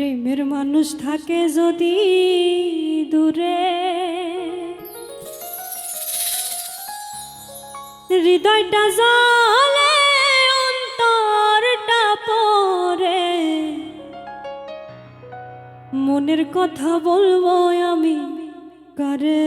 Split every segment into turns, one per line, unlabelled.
প্রেমের মানুষ থাকে যদি দূরে। হৃদয়টা জালে অন্তরটা পরে মনের কথা বলব আমি করে?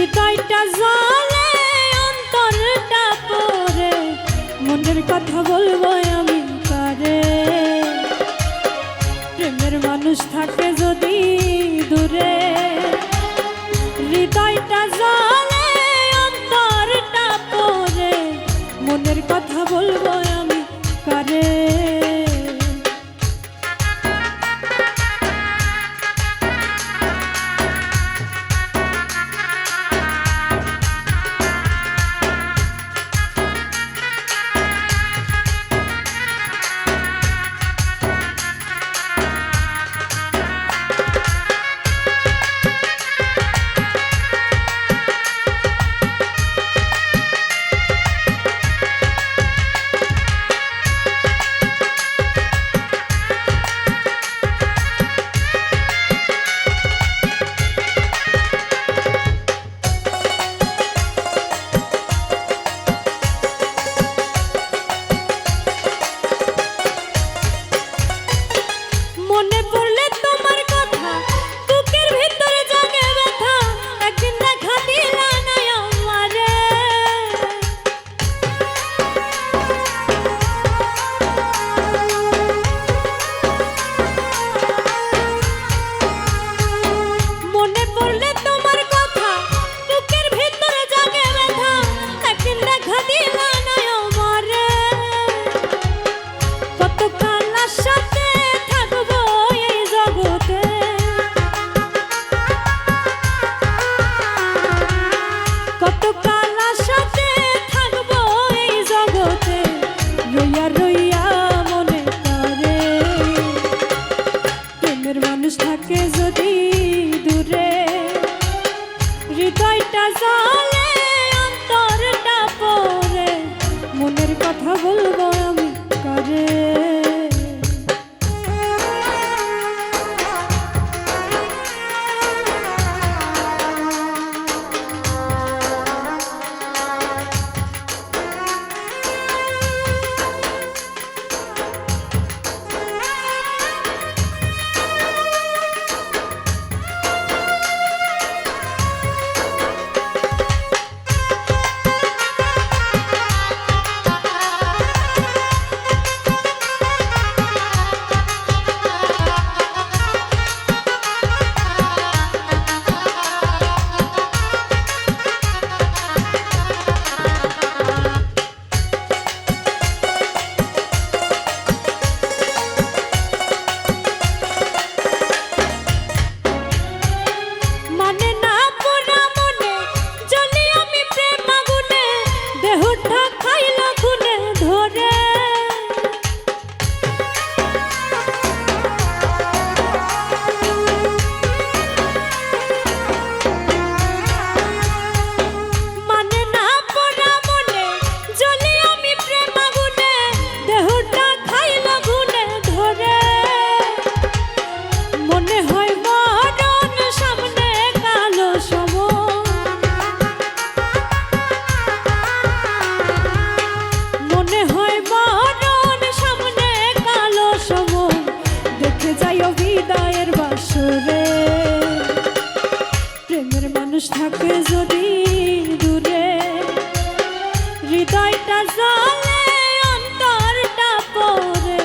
হৃদয়টা জলে অন্তরটা পরে মনের কথা বলব আমি কারে। প্রেমের মানুষ থাকে যদি দূরে। হৃদয়টা জলে অন্তরটা পরে মনের কথা বলব আমি মানুষ থাকে যদি দূরে হৃদয়টা জলে অন্তরটা পরে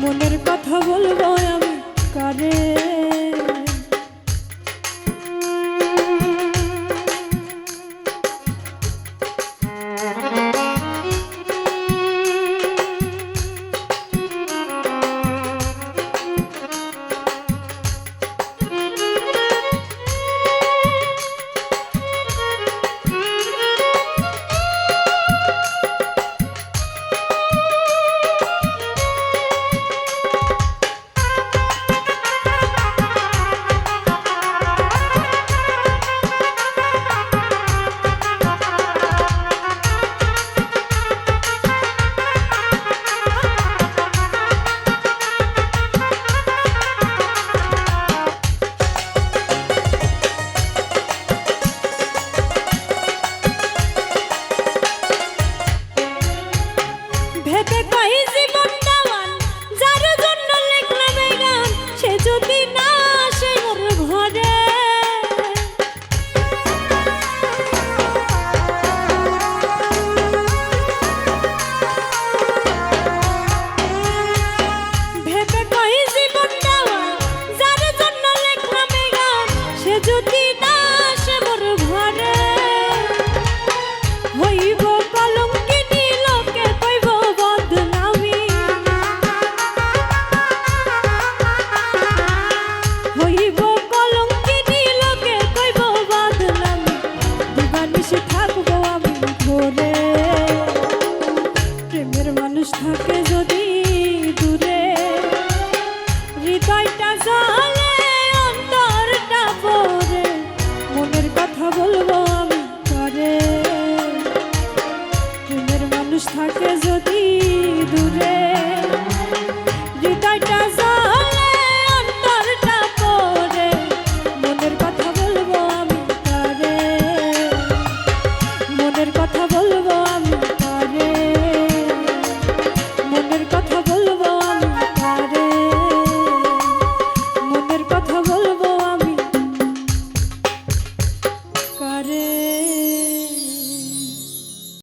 মনের কথা বলব আমি কারে? দূরে